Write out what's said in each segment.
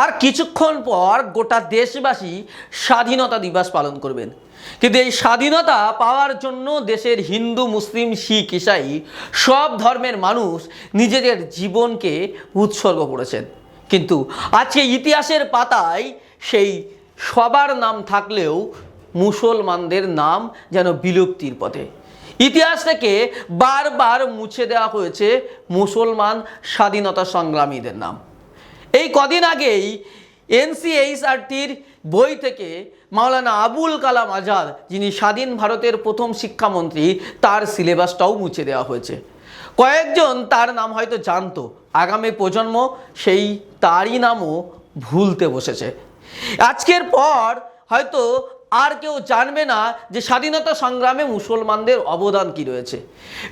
আর কিছুক্ষণ পর গোটা দেশবাসী স্বাধীনতা দিবস পালন করবেন। কিন্তু এই স্বাধীনতা পাওয়ার জন্য দেশের হিন্দু, মুসলিম, শিখ, ইসাই সব ধর্মের মানুষ নিজেদের জীবনকে উৎসর্গ করেছেন। কিন্তু আজকে ইতিহাসের পাতায় সেই সবার নাম থাকলেও মুসলমানদের নাম যেন বিলুপ্তির পথে। ইতিহাস থেকে বারবার মুছে দেওয়া হয়েছে মুসলমান স্বাধীনতা সংগ্রামীদের নাম। এই কদিন আগেই এনসিএইচআরটির বই থেকে মাওলানা আবুল কালাম আজাদ, যিনি স্বাধীন ভারতের প্রথম শিক্ষামন্ত্রী, তার সিলেবাসটাও মুছে দেওয়া হয়েছে। কয়েকজন তার নাম হয়তো জানতো। আগামী প্রজন্ম সেই তারই নামও ভুলতে বসেছে। আজকের পর হয়তো আর কেউ জানবে না যে স্বাধীনতা সংগ্রামে মুসলমানদের অবদান কি রয়েছে।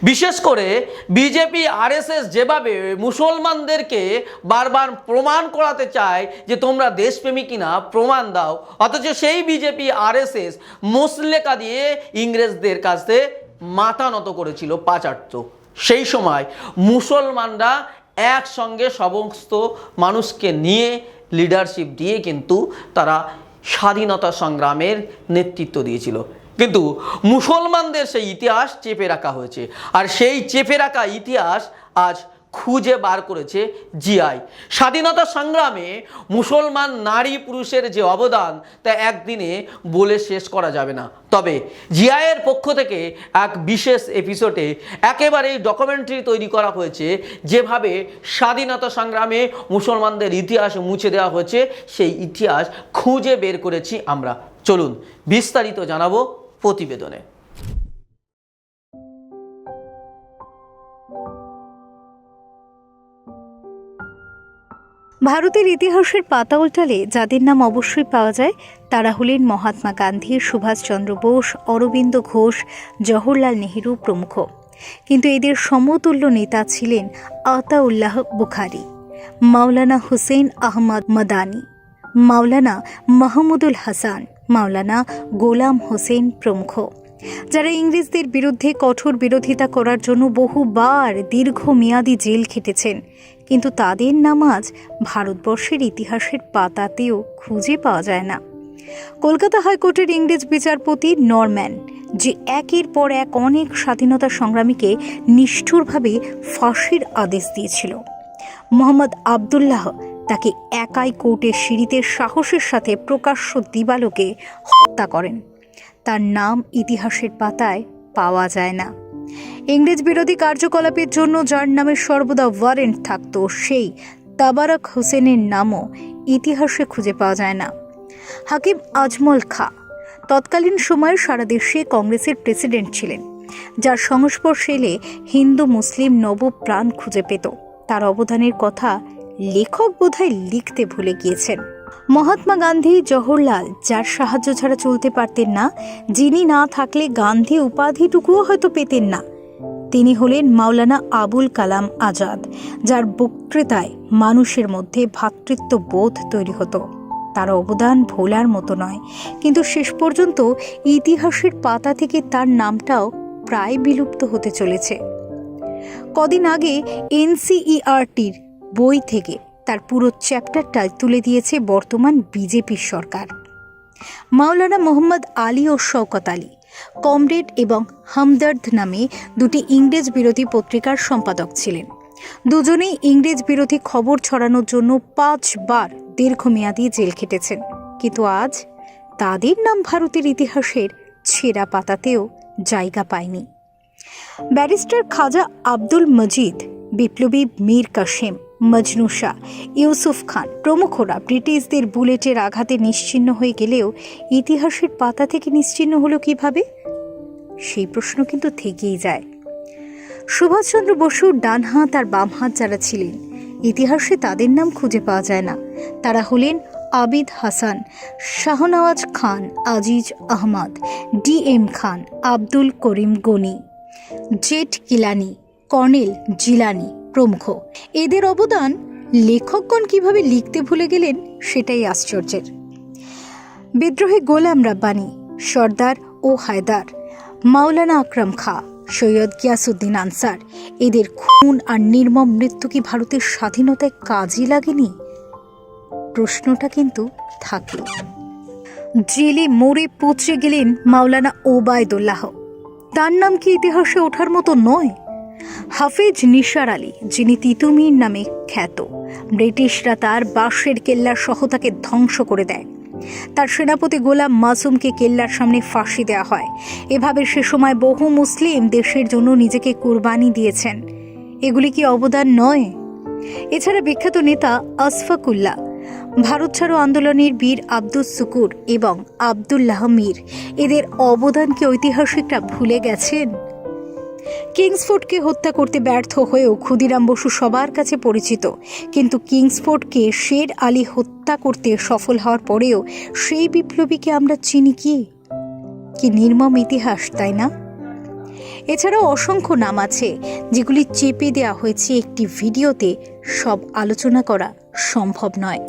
বিশেষ করে বিজেপি, আরএসএস যেভাবে মুসলমানদেরকে বারবার প্রমাণ করাতে চায় যে তোমরা দেশপ্রেমী কিনা, প্রমাণ দাও। অথচ সেই বিজেপি, আরএসএস মুসলেকা দিয়ে ইংরেজদের কাছে মাথা নত করেছিল পাচার্য। সেই সময় মুসলমানরা একসঙ্গে সমস্ত মানুষকে নিয়ে লিডারশিপ দিয়ে কিন্তু তারা স্বাধীনতা সংগ্রামের নেতৃত্ব দিয়েছিল। কিন্তু মুসলমানদের সেই ইতিহাস চেপে রাখা হয়েছে। আর সেই চেপে রাখা ইতিহাস আজ খুঁজে বার করেছে জিআই। স্বাধীনতা সংগ্রামে মুসলমান নারী পুরুষের যে অবদান, তা একদিনে বলে শেষ করা যাবে না। তবে জিআইয়ের পক্ষ থেকে এক বিশেষ এপিসোডে একেবারেই ডকুমেন্টারি তৈরি করা হয়েছে, যেভাবে স্বাধীনতা সংগ্রামে মুসলমানদের ইতিহাস মুছে দেওয়া হয়েছে, সেই ইতিহাস খুঁজে বের করেছি আমরা। চলুন বিস্তারিত জানাব প্রতিবেদনে। ভারতের ইতিহাসের পাতা উল্টালে যাদের নাম অবশ্যই পাওয়া যায়, তারা হলেন মহাত্মা গান্ধী সুভাষচন্দ্র বোস, অরবিন্দ ঘোষ, জওহরলাল নেহেরু প্রমুখ। কিন্তু এদের সমতুল্য নেতা ছিলেন আতাউল্লাহ বুখারি, মাওলানা হুসেন আহমদ মাদানি, মাওলানা মাহমুদুল হাসান, মাওলানা গোলাম হোসেন প্রমুখ। যারা ইংরেজদের বিরুদ্ধে কঠোর বিরোধিতা করার জন্য বহুবার দীর্ঘমেয়াদী জেল খেটেছেন কিন্তু তাদের নামাজ ভারতবর্ষের ইতিহাসের পাতাতেও খুঁজে পাওয়া যায় না। কলকাতা হাইকোর্টের ইংরেজ বিচারপতি নরম্যান, যে একের পর এক অনেক স্বাধীনতা সংগ্রামীকে নিষ্ঠুরভাবে ফাঁসির আদেশ দিয়েছিল। মোহাম্মদ আবদুল্লাহ তাকে একাই কোর্টের সিঁড়িতে সাহসের সাথে প্রকাশ্য দিবালোকে হত্যা করেন। তার নাম ইতিহাসের পাতায় পাওয়া যায় না। ইংরেজ বিরোধী কার্যকলাপের জন্য যার নামে সর্বদা ওয়ারেন্ট থাকতো সেই তাবারক হোসেনের নামও ইতিহাসে খুঁজে পাওয়া যায় না। হাকিম আজমল খা তৎকালীন সময়ে সারা দেশে কংগ্রেসের প্রেসিডেন্ট ছিলেন, যার সংস্পর্শে এলে হিন্দু, মুসলিম নবপ্রাণ খুঁজে পেত। তার অবদানের কথা লেখক বোধহয় লিখতে ভুলে গিয়েছেন। মহাত্মা গান্ধী, জওহরলাল যার সাহায্য ছাড়া চলতে পারতেন না, যিনি না থাকলে গান্ধী উপাধিটুকুও হয়তো পেতেন না। তিনি হলেন মাওলানা আবুল কালাম আজাদ, যার বক্তৃতায় মানুষের মধ্যে ভ্রাতৃত্ব বোধ তৈরি হতো। তার অবদান ভোলার মতো নয়, কিন্তু শেষ পর্যন্ত ইতিহাসের পাতা থেকে তার নামটাও প্রায় বিলুপ্ত হতে চলেছে। কদিন আগে এনসিইআরটির বই থেকে তার পুরো চ্যাপ্টারটা তুলে দিয়েছে বর্তমান বিজেপির সরকার। মাওলানা মোহাম্মদ আলী ও শওকত আলী কমরেড এবং হামদর্দ নামে দুটি ইংরেজ বিরোধী পত্রিকার সম্পাদক ছিলেন। দুজনেই ইংরেজ বিরোধী খবর ছড়ানোর জন্য পাঁচবার দীর্ঘমেয়াদী জেল খেটেছেন। কিন্তু আজ তাদের নাম ভারতের ইতিহাসের ছেঁড়া পাতাতেও জায়গা পায়নি। ব্যারিস্টার খাজা আব্দুল মজিদ, বিপ্লবী মীর কাসেম মজনু শাহ। ইউসুফ খান, প্রমুখরা ব্রিটিশদের বুলেটের আঘাতে নিশ্চিহ্ন হয়ে গেলেও ইতিহাসের পাতা থেকে নিশ্চিহ্ন হলো কীভাবে? সেই প্রশ্ন কিন্তু থেকেই যায়। সুভাষচন্দ্র বসুর ডান হাত আর বাম হাত যারা ছিলেন, ইতিহাসে তাদের নাম খুঁজে পাওয়া যায় না। তারা হলেন Abid Hasan, Shahnawaz Khan, Aziz Ahmad, D M Khan, Abdul Karim Ghani, Z Kilani, colonel Jilani প্রমুখ। এদের অবদান লেখকগণ কীভাবে লিখতে ভুলে গেলেন সেটাই আশ্চর্যের। বিদ্রোহী গোলাম রাব্বানি, সর্দার ও হায়দার, মাওলানা আকরাম খা, সৈয়দ গিয়াসুদ্দিন আনসার, এদের খুন আর নির্মম মৃত্যু কি ভারতের স্বাধীনতায় কাজে লাগেনি? প্রশ্নটা কিন্তু থাকে। জেলে মরে পচে গেলেন মাওলানা ওবায়দুল্লাহ। তার নাম কি ইতিহাসে ওঠার মতো নয়? হাফেজ নিসার আলী, যিনি তিতুমির নামে খ্যাত, ব্রিটিশরা তার বাঁশের কেল্লা সহ তাকে ধ্বংস করে দেয়। তার সেনাপতি গোলাম মাসুমকে কেল্লার সামনে ফাঁসি দেওয়া হয়। এভাবে সে সময় বহু মুসলিম দেশের জন্য নিজেকে কুরবানি দিয়েছেন। এগুলি কি অবদান নয়? এছাড়া বিখ্যাত নেতা আসফাকুল্লাহ, ভারত ছাড়ো আন্দোলনের বীর আব্দুস সুকুর এবং আবদুল্লাহ মীর, এদের অবদানকে ঐতিহাসিকরা ভুলে গেছেন? কিংসফোর্ডকে হত্যা করতে ব্যর্থ হয়েও ক্ষুদিরাম বসু সবার কাছে পরিচিত। কিন্তু কিংসফোর্ডকে শের আলী হত্যা করতে সফল হওয়ার পরেও সেই বিপ্লবীকে আমরা চিনি কি? কি নির্মম ইতিহাস, তাই না? এছাড়াও অসংখ্য নাম আছে যেগুলি চেপে দেওয়া হয়েছে একটি ভিডিওতে সব আলোচনা করা সম্ভব নয়।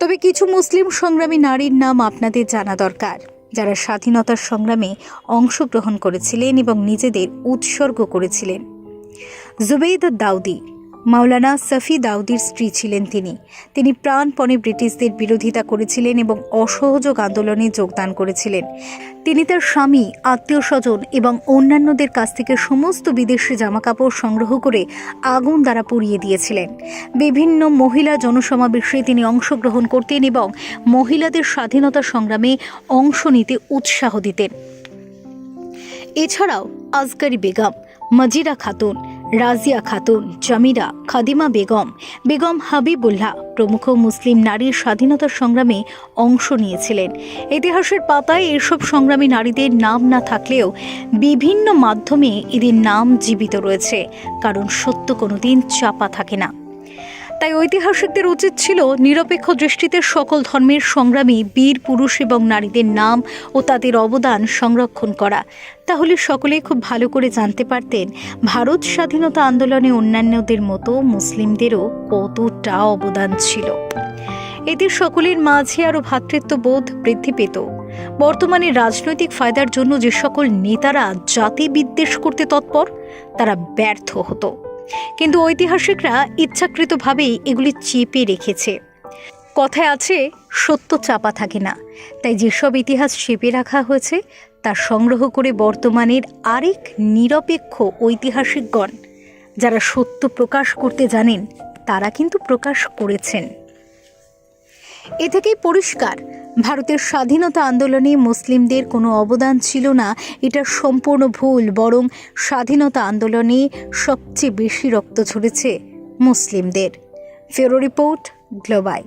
তবে কিছু মুসলিম সংগ্রামী নারীর নাম আপনাদের জানা দরকার। যারা স্বাধীনতার সংগ্রামে অংশগ্রহণ করেছিলেন এবং নিজেদের উৎসর্গ করেছিলেন। জুবেইদ দাউদি মাওলানা সফি দাউদির স্ত্রী ছিলেন তিনি। তিনি প্রাণপণে ব্রিটিশদের বিরোধিতা করেছিলেন এবং অসহযোগ আন্দোলনে যোগদান করেছিলেন। তিনি তার স্বামী আত্মীয় স্বজন এবং অন্যান্যদের কাছ থেকে সমস্ত বিদেশি জামাকাপড় সংগ্রহ করে আগুন দ্বারা পুড়িয়ে দিয়েছিলেন। বিভিন্ন মহিলা জনসমাবেশে তিনি অংশগ্রহণ করতেন এবং মহিলাদের স্বাধীনতা সংগ্রামে অংশ নিতে উৎসাহ দিতেন। এছাড়াও আজগারি বেগম, মজিরা খাতুন রাজিয়া খাতুন, জামিরা, খাদিমা বেগম বেগম হাবিবুল্লাহ প্রমুখ মুসলিম নারীর স্বাধীনতা সংগ্রামে অংশ নিয়েছিলেন। ইতিহাসের পাতায় এসব সংগ্রামী নারীদের নাম না থাকলেও বিভিন্ন মাধ্যমে এদের নাম জীবিত রয়েছে, কারণ সত্য কোনোদিন চাপা থাকে না। তাই ঐতিহাসিকদের উচিত ছিল নিরপেক্ষ দৃষ্টিতে সকল ধর্মের সংগ্রামী, বীর, পুরুষ এবং নারীদের নাম ও তাদের অবদান সংরক্ষণ করা। তাহলে সকলেই খুব ভালো করে জানতে পারতেন, ভারত স্বাধীনতা আন্দোলনে অন্যান্যদের মতো মুসলিমদেরও কতটা অবদান ছিল। এদের সকলের মাঝে আরও ভ্রাতৃত্ববোধ বৃদ্ধি পেত। বর্তমানে রাজনৈতিক ফায়দার জন্য যে সকল নেতারা জাতি বিদ্বেষ করতে তৎপর, তারা ব্যর্থ হতো। কিন্তু ঐতিহাসিকরা ইচ্ছাকৃতভাবেই এগুলি চেপে রেখেছে। কথায় আছে, সত্য চাপা থাকে না। তাই যেসব ইতিহাস চেপে রাখা হয়েছে তা সংগ্রহ করে বর্তমানের আরেক নিরপেক্ষ ঐতিহাসিকগণ, যারা সত্য প্রকাশ করতে জানেন, তারা কিন্তু প্রকাশ করেছেন। এ থেকেই পরিষ্কার ভারতের স্বাধীনতা আন্দোলনে মুসলিমদের কোনো অবদান ছিল না, এটা সম্পূর্ণ ভুল, বরং স্বাধীনতা আন্দোলনে সবচেয়ে বেশি রক্ত ঝরেছে মুসলিমদের। ফেরো রিপোর্ট গ্লোবাই